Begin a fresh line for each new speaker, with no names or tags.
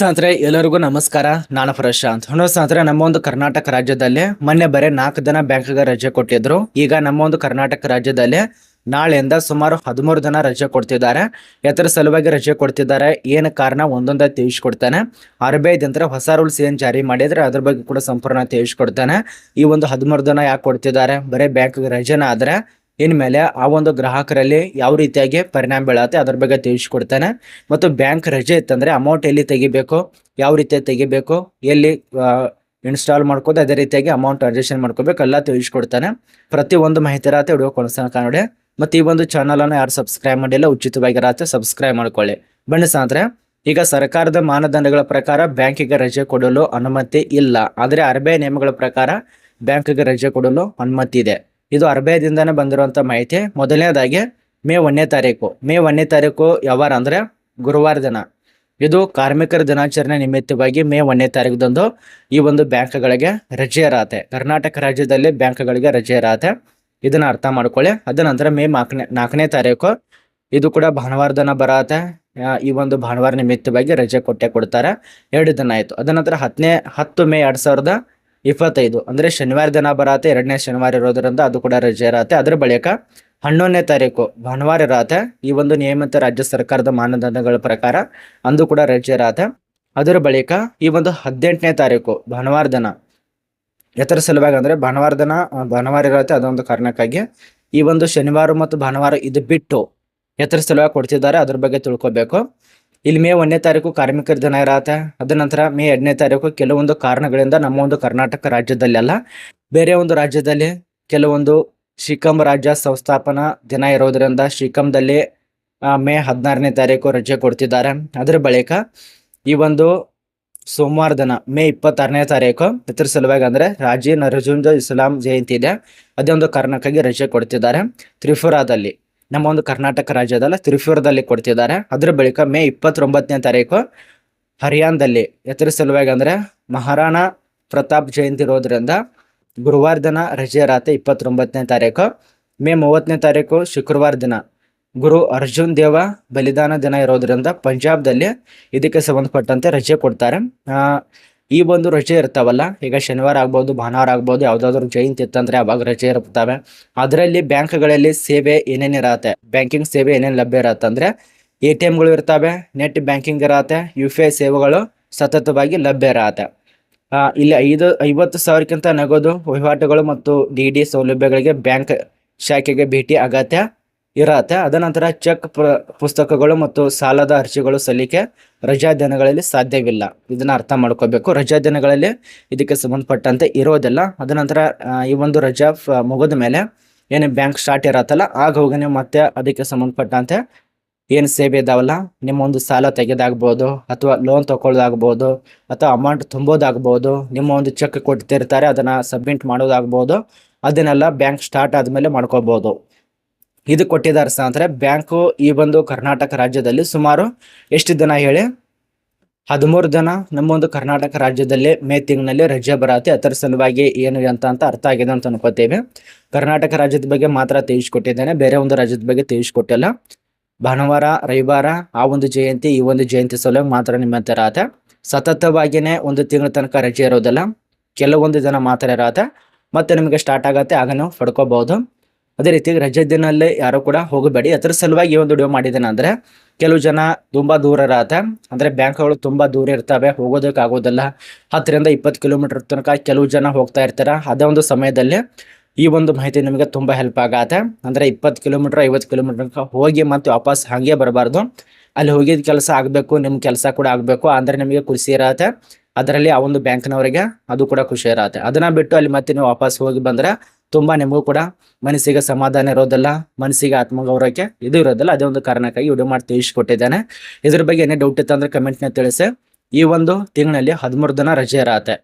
ಸ್ನೇಹಿತರೆ, ಎಲ್ಲರಿಗೂ ನಮಸ್ಕಾರ. ನಾನು ಪ್ರಶಾಂತ್. ಸ್ನೇಹಿತರೆ, ನಮ್ಮ ಒಂದು ಕರ್ನಾಟಕ ರಾಜ್ಯದಲ್ಲಿ ಮೊನ್ನೆ ಬರೀ ನಾಲ್ಕು ದಿನ ಬ್ಯಾಂಕ್ಗೆ ರಜೆ ಕೊಟ್ಟಿದ್ರು. ಈಗ ನಮ್ಮ ಒಂದು ಕರ್ನಾಟಕ ರಾಜ್ಯದಲ್ಲಿ ನಾಳೆಯಿಂದ ಸುಮಾರು ಹದಿಮೂರು ದಿನ ರಜೆ ಕೊಡ್ತಿದ್ದಾರೆ. ಎತ್ತರ ಸಲುವಾಗಿ ರಜೆ ಕೊಡ್ತಿದ್ದಾರೆ. ಏನು ಕಾರಣ? ಒಂದೊಂದ ತಿಳಿಸ್ಕೊಡ್ತಾನೆ. ಆರ್ ಬಿ ಐದಂದ್ರೆ ಹೊಸ ರೂಲ್ಸ್ ಏನು ಜಾರಿ ಮಾಡಿದ್ರೆ ಅದ್ರ ಬಗ್ಗೆ ಕೂಡ ಸಂಪೂರ್ಣ ತಿಳಿಸ್ಕೊಡ್ತಾನೆ. ಈ ಒಂದು ಹದಿಮೂರು ದಿನ ಯಾಕೆ ಕೊಡ್ತಿದ್ದಾರೆ? ಬರೀ ಬ್ಯಾಂಕ್ಗೆ ರಜೆನ ಆದ್ರೆ ಇನ್ಮೇಲೆ ಆ ಒಂದು ಗ್ರಾಹಕರಲ್ಲಿ ಯಾವ ರೀತಿಯಾಗಿ ಪರಿಣಾಮ ಬೀಳತ್ತೆ ಅದ್ರ ಬಗ್ಗೆ ತಿಳಿಸ್ಕೊಡ್ತಾನೆ. ಮತ್ತು ಬ್ಯಾಂಕ್ ರಜೆ ಇತ್ತಂದರೆ ಅಮೌಂಟ್ ಎಲ್ಲಿ ತೆಗಿಬೇಕು, ಯಾವ ರೀತಿಯಾಗಿ ತೆಗಿಬೇಕು, ಎಲ್ಲಿ ಇನ್ಸ್ಟಾಲ್ ಮಾಡ್ಕೋದು ಅದೇ ರೀತಿಯಾಗಿ ಅಮೌಂಟ್ ಟ್ರಾನ್ಸಾಕ್ಷನ್ ಮಾಡ್ಕೋಬೇಕು ಎಲ್ಲ ತಿಳಿಸ್ಕೊಡ್ತಾನೆ. ಪ್ರತಿ ಒಂದು ಮಾಹಿತಿ ಇರತ್ತೆ ವಿಡಿಯೋ ಕೊಡ್ತಾನೆ ನೋಡಿ. ಮತ್ತು ಈ ಒಂದು ಚಾನಲನ್ನು ಯಾರು ಸಬ್ಸ್ಕ್ರೈಬ್ ಮಾಡಿಲ್ಲ ಉಚಿತವಾಗಿರತ್ತೆ ಸಬ್ಸ್ಕ್ರೈಬ್ ಮಾಡ್ಕೊಳ್ಳಿ. ಬನ್ನಿ ಈಗ ಸರ್ಕಾರದ ಮಾನದಂಡಗಳ ಪ್ರಕಾರ ಬ್ಯಾಂಕಿಗೆ ರಜೆ ಕೊಡಲು ಅನುಮತಿ ಇಲ್ಲ. ಆದರೆ ಆರ್ ಬಿ ಐ ನಿಯಮಗಳ ಪ್ರಕಾರ ಬ್ಯಾಂಕಿಗೆ ರಜೆ ಕೊಡಲು ಅನುಮತಿ ಇದೆ. ಇದು ಅರ್ಬೇದಿಂದನೇ ಬಂದಿರುವಂಥ ಮಾಹಿತಿ. ಮೊದಲನೇದಾಗಿ ಮೇ ಒಂದನೇ ತಾರೀಕು. ಮೇ ಒಂದನೇ ತಾರೀಕು ಯಾವಾರ ಅಂದರೆ ಗುರುವಾರ ದಿನ. ಇದು ಕಾರ್ಮಿಕರ ದಿನಾಚರಣೆ ನಿಮಿತ್ತವಾಗಿ ಮೇ ಒಂದನೇ ತಾರೀಕದಂದು ಈ ಒಂದು ಬ್ಯಾಂಕ್ಗಳಿಗೆ ರಜೆ ಇರತ್ತೆ. ಕರ್ನಾಟಕ ರಾಜ್ಯದಲ್ಲಿ ಬ್ಯಾಂಕ್ಗಳಿಗೆ ರಜೆ ಇರತ್ತೆ. ಇದನ್ನು ಅರ್ಥ ಮಾಡ್ಕೊಳ್ಳಿ. ಅದ ನಂತರ ಮೇ ನಾಲ್ಕನೇ ನಾಲ್ಕನೇ ತಾರೀಕು ಇದು ಕೂಡ ಭಾನುವಾರ ದಿನ ಬರತ್ತೆ. ಈ ಒಂದು ಭಾನುವಾರ ನಿಮಿತ್ತವಾಗಿ ರಜೆ ಕೊಟ್ಟೆ ಕೊಡ್ತಾರೆ. ಎರಡು ದಿನ ಆಯಿತು. ಅದ ನಂತರ ಹತ್ತನೇ, ಹತ್ತು ಮೇ ಎರಡು ಸಾವಿರದ ಇಪ್ಪತ್ತೈದು. ಅಂದರೆ ಶನಿವಾರ ದಿನ ಬರತ್ತೆ ಎರಡನೇ ಶನಿವಾರ ಇರೋದ್ರಿಂದ ಅದು ಕೂಡ ರಜೆ ಇರತ್ತೆ. ಅದ್ರ ಬಳಿಕ ಹನ್ನೊಂದನೇ ತಾರೀಕು, ಭಾನುವಾರ ಇರತ್ತೆ. ಈ ಒಂದು ನಿಯಮಿತ ರಾಜ್ಯ ಸರ್ಕಾರದ ಮಾನದಂಡಗಳ ಪ್ರಕಾರ ಅಂದು ಕೂಡ ರಜೆ ಇರತ್ತೆ. ಅದರ ಬಳಿಕ ಈ ಒಂದು ಹದಿನೆಂಟನೇ ತಾರೀಕು, ಭಾನುವಾರ ದಿನ, ಎತ್ತರ ಸಲುವಾಗಿ ಅಂದರೆ ಭಾನುವಾರ ದಿನ ಭಾನುವಾರ ಇರತ್ತೆ. ಅದೊಂದು ಕಾರಣಕ್ಕಾಗಿ ಈ ಒಂದು ಶನಿವಾರ ಮತ್ತು ಭಾನುವಾರ ಇದು ಬಿಟ್ಟು ಎತ್ತರ ಸಲುವಾಗಿ ಕೊಡ್ತಿದ್ದಾರೆ. ಅದ್ರ ಬಗ್ಗೆ ತಿಳ್ಕೊಬೇಕು. ಇಲ್ಲಿ ಮೇ ಒಂದನೇ ತಾರೀಕು ಕಾರ್ಮಿಕರ ದಿನ ಇರತ್ತೆ. ಅದ ನಂತರ ಮೇ ಎರಡನೇ ತಾರೀಕು ಕೆಲವೊಂದು ಕಾರಣಗಳಿಂದ ನಮ್ಮ ಒಂದು ಕರ್ನಾಟಕ ರಾಜ್ಯದಲ್ಲೆಲ್ಲ, ಬೇರೆ ಒಂದು ರಾಜ್ಯದಲ್ಲಿ ಕೆಲವೊಂದು ಶ್ರೀಕಂ ರಾಜ್ಯ ಸಂಸ್ಥಾಪನಾ ದಿನ ಇರೋದ್ರಿಂದ ಶ್ರೀಕಂದಲ್ಲಿ ಮೇ ಹದಿನಾರನೇ ತಾರೀಕು ರಜೆ ಕೊಡ್ತಿದ್ದಾರೆ. ಅದರ ಬಳಿಕ ಈ ಒಂದು ಸೋಮವಾರ ದಿನ, ಮೇ ಇಪ್ಪತ್ತಾರನೇ ತಾರೀಕು ಇದ್ರ ಸಲುವಾಗಿ ಅಂದ್ರೆ ರಾಜೀ ನರಜುಂಜ ಇಸ್ಲಾಂ ಜಯಂತಿ ಇದೆ. ಅದೇ ಒಂದು ಕಾರಣಕ್ಕಾಗಿ ರಜೆ ಕೊಡ್ತಿದ್ದಾರೆ. ತ್ರಿಪುರಾದಲ್ಲಿ ನಮ್ಮ ಒಂದು ಕರ್ನಾಟಕ ರಾಜ್ಯದಲ್ಲ ತ್ರಿಪುರದಲ್ಲಿ ಕೊಡ್ತಿದ್ದಾರೆ. ಅದ್ರ ಬಳಿಕ ಮೇ ಇಪ್ಪತ್ತೊಂಬತ್ತನೇ ತಾರೀಕು ಹರಿಯಾಣದಲ್ಲಿ, ಎತ್ತರ ಸಲುವಾಗಿ ಅಂದ್ರೆ ಮಹಾರಾಣ ಪ್ರತಾಪ್ ಜಯಂತಿ ಇರೋದ್ರಿಂದ ಗುರುವಾರ ದಿನ ರಜೆ ರಾತ್ರಿ ಇಪ್ಪತ್ತೊಂಬತ್ತನೇ ತಾರೀಕು. ಮೇ ಮೂವತ್ತನೇ ತಾರೀಕು ಶುಕ್ರವಾರ ದಿನ ಗುರು ಅರ್ಜುನ್ ದೇವ ಬಲಿದಾನ ದಿನ ಇರೋದ್ರಿಂದ ಪಂಜಾಬ್ದಲ್ಲಿ ಇದಕ್ಕೆ ಸಂಬಂಧಪಟ್ಟಂತೆ ರಜೆ ಕೊಡ್ತಾರೆ. ಈ ಒಂದು ರಜೆ ಇರ್ತಾವಲ್ಲ, ಈಗ ಶನಿವಾರ ಆಗ್ಬೋದು, ಭಾನುವಾರ ಆಗ್ಬೋದು, ಯಾವುದಾದ್ರೂ ಜಯಂತಿ ಇತ್ತಂದ್ರೆ ಅವಾಗ ರಜೆ ಇರ್ತವೆ. ಅದರಲ್ಲಿ ಬ್ಯಾಂಕ್ಗಳಲ್ಲಿ ಸೇವೆ ಏನೇನು ಇರತ್ತೆ? ಬ್ಯಾಂಕಿಂಗ್ ಸೇವೆ ಏನೇನು ಲಭ್ಯ ಇರತ್ತೆ ಅಂದ್ರೆ ಎ ಟಿ ಎಮ್ಗಳು ಇರ್ತವೆ, ನೆಟ್ ಬ್ಯಾಂಕಿಂಗ್ ಇರತ್ತೆ, ಯು ಪಿ ಐ ಸೇವೆಗಳು ಸತತವಾಗಿ ಲಭ್ಯ ಇರತ್ತೆ. ಇಲ್ಲಿ ಐದು, ಐವತ್ತು ಸಾವಿರಕ್ಕಿಂತ ನಗದು ವಹಿವಾಟುಗಳು ಮತ್ತು ಡಿ ಡಿ ಸೌಲಭ್ಯಗಳಿಗೆ ಬ್ಯಾಂಕ್ ಶಾಖೆಗೆ ಭೇಟಿ ಅಗತ್ಯ ಇರತ್ತೆ. ಅದನಂತರ ಚೆಕ್ ಪುಸ್ತಕಗಳು ಮತ್ತು ಸಾಲದ ಅರ್ಜಿಗಳು ಸಲ್ಲಿಕೆ ರಜಾ ದಿನಗಳಲ್ಲಿ ಸಾಧ್ಯವಿಲ್ಲ. ಇದನ್ನ ಅರ್ಥ ಮಾಡ್ಕೋಬೇಕು. ರಜಾ ದಿನಗಳಲ್ಲಿ ಇದಕ್ಕೆ ಸಂಬಂಧಪಟ್ಟಂತೆ ಇರೋದಿಲ್ಲ. ಅದನಂತರ ಈ ಒಂದು ರಜಾ ಮುಗಿದ ಮೇಲೆ ಏನು ಬ್ಯಾಂಕ್ ಸ್ಟಾರ್ಟ್ ಇರತ್ತಲ್ಲ, ಆಗ ಹೋಗಿ ನೀವು ಮತ್ತೆ ಅದಕ್ಕೆ ಸಂಬಂಧಪಟ್ಟಂತೆ ಏನು ಸೇವೆ ಇದಾವಲ್ಲ ನಿಮ್ಮ ಒಂದು ಸಾಲ ತೆಗೆದಾಗ್ಬೋದು, ಅಥವಾ ಲೋನ್ ತಗೊಳ್ಳೋದಾಗ್ಬೋದು, ಅಥವಾ ಅಮೌಂಟ್ ತುಂಬೋದಾಗ್ಬೋದು ನಿಮ್ಮ ಒಂದು ಚೆಕ್ ಕೊಡ್ತಿರ್ತಾರೆ, ಅದನ್ನ ಸಬ್ಮಿಟ್ ಮಾಡೋದಾಗ್ಬೋದು, ಅದನ್ನೆಲ್ಲ ಬ್ಯಾಂಕ್ ಸ್ಟಾರ್ಟ್ ಆದಮೇಲೆ ಮಾಡ್ಕೋಬಹುದು ಇದು ಕೊಟ್ಟಿದ್ದಾರೆ ಸಹ ಅಂದರೆ ಬ್ಯಾಂಕು ಈ ಒಂದು ಕರ್ನಾಟಕ ರಾಜ್ಯದಲ್ಲಿ ಸುಮಾರು ಎಷ್ಟು ದಿನ ಹೇಳಿ? ಹದಿಮೂರು ದಿನ ನಮ್ಮೊಂದು ಕರ್ನಾಟಕ ರಾಜ್ಯದಲ್ಲಿ ಮೇ ತಿಂಗಳಲ್ಲಿ ರಜೆ ಬರತ್ತೆ. ಅದರ ಸಲುವಾಗಿ ಏನು ಅಂತ ಅಂತ ಅರ್ಥ ಆಗಿದೆ ಅಂತ ಅನ್ಕೋತೇವೆ ಕರ್ನಾಟಕ ರಾಜ್ಯದ ಬಗ್ಗೆ ಮಾತ್ರ ತಿಳಿಸ್ಕೊಟ್ಟಿದ್ದೇನೆ. ಬೇರೆ ಒಂದು ರಾಜ್ಯದ ಬಗ್ಗೆ ತಿಳಿಸ್ಕೊಟ್ಟಿಲ್ಲ. ಭಾನುವಾರ, ರವಿವಾರ ಆ ಒಂದು ಜಯಂತಿ, ಈ ಒಂದು ಜಯಂತಿ ಸಲುವಾಗಿ ಮಾತ್ರ ನಿಮ್ಮ ಹತ್ರ ಇರತ್ತೆ. ಸತತವಾಗಿಯೇ ಒಂದು ತಿಂಗಳ ತನಕ ರಜೆ ಇರೋದಿಲ್ಲ. ಕೆಲವೊಂದು ದಿನ ಮಾತ್ರ ಇರತ್ತೆ. ಮತ್ತೆ ನಿಮಗೆ ಸ್ಟಾರ್ಟ್ ಆಗತ್ತೆ. ಆಗ ನಾವು ಪಡ್ಕೋಬಹುದು ಅದೇ ರೀತಿ ರಜೆ ದಿನಲ್ಲಿ ಯಾರು ಕೂಡ ಹೋಗಬೇಡಿ. ಅದರ ಸಲುವಾಗಿ ಈ ಒಂದು ವಿಡಿಯೋ ಮಾಡಿದ್ದೇನೆ ಅಂದ್ರೆ ಕೆಲವು ಜನ ತುಂಬಾ ದೂರ ಇರತ್ತೆ. ಅಂದ್ರೆ ಬ್ಯಾಂಕ್ಗಳು ತುಂಬಾ ದೂರ ಇರ್ತವೆ. ಹೋಗೋದಕ್ಕೆ ಆಗೋದಿಲ್ಲ ಹತ್ತರಿಂದ ಇಪ್ಪತ್ತು ಕಿಲೋಮೀಟರ್ ತನಕ ಕೆಲವು ಜನ ಹೋಗ್ತಾ ಇರ್ತಾರೆ. ಅದೇ ಒಂದು ಸಮಯದಲ್ಲಿ ಈ ಒಂದು ಮಾಹಿತಿ ನಿಮಗೆ ತುಂಬಾ ಹೆಲ್ಪ್ ಆಗತ್ತೆ. ಅಂದ್ರೆ ಇಪ್ಪತ್ತು ಕಿಲೋಮೀಟರ್ ಐವತ್ತು ಕಿಲೋಮೀಟರ್ ತನಕ ಹೋಗಿ ಮತ್ತೆ ವಾಪಸ್ ಹಾಗೆ ಬರಬಾರ್ದು. ಅಲ್ಲಿ ಹೋಗಿದ ಕೆಲಸ ಆಗಬೇಕು ನಿಮ್ಮ ಕೆಲಸ ಕೂಡ ಆಗಬೇಕು. ಅಂದ್ರೆ ನಿಮಗೆ ಖುಷಿ ಇರತ್ತೆ. ಅದರಲ್ಲಿ ಆ ಒಂದು ಬ್ಯಾಂಕ್ನವರಿಗೆ ಅದು ಕೂಡ ಖುಷಿ ಇರತ್ತೆ. ಅದನ್ನ ಬಿಟ್ಟು ಅಲ್ಲಿ ಮತ್ತೆ ನೀವು ವಾಪಸ್ ಹೋಗಿ ಬಂದ್ರೆ ತುಂಬಾ ನಿಮಗೂ ಕೂಡ ಮನಸ್ಸಿಗೆ ಸಮಾಧಾನ ಇರೋದಿಲ್ಲ, ಮನಸ್ಸಿಗೆ ಆತ್ಮಗೌರವಕ್ಕೆ ಇದು ಇರೋದಿಲ್ಲ, ಅದೇ ಒಂದು ಕಾರಣಕ್ಕಾಗಿ ವಿಡಿಯೋ ಮಾಡಿ ತಿಳಿಸ್ಕೊಟ್ಟಿದ್ದೇನೆ ಇದ್ರ ಬಗ್ಗೆ ಏನೇ ಡೌಟ್ ಇತ್ತು ಅಂದ್ರೆ ಕಮೆಂಟ್ನ ತಿಳಿಸಿ. ಈ ಒಂದು ತಿಂಗಳಲ್ಲಿ ಹದಿಮೂರು ದಿನ ರಜೆ ಇರತ್ತೆ.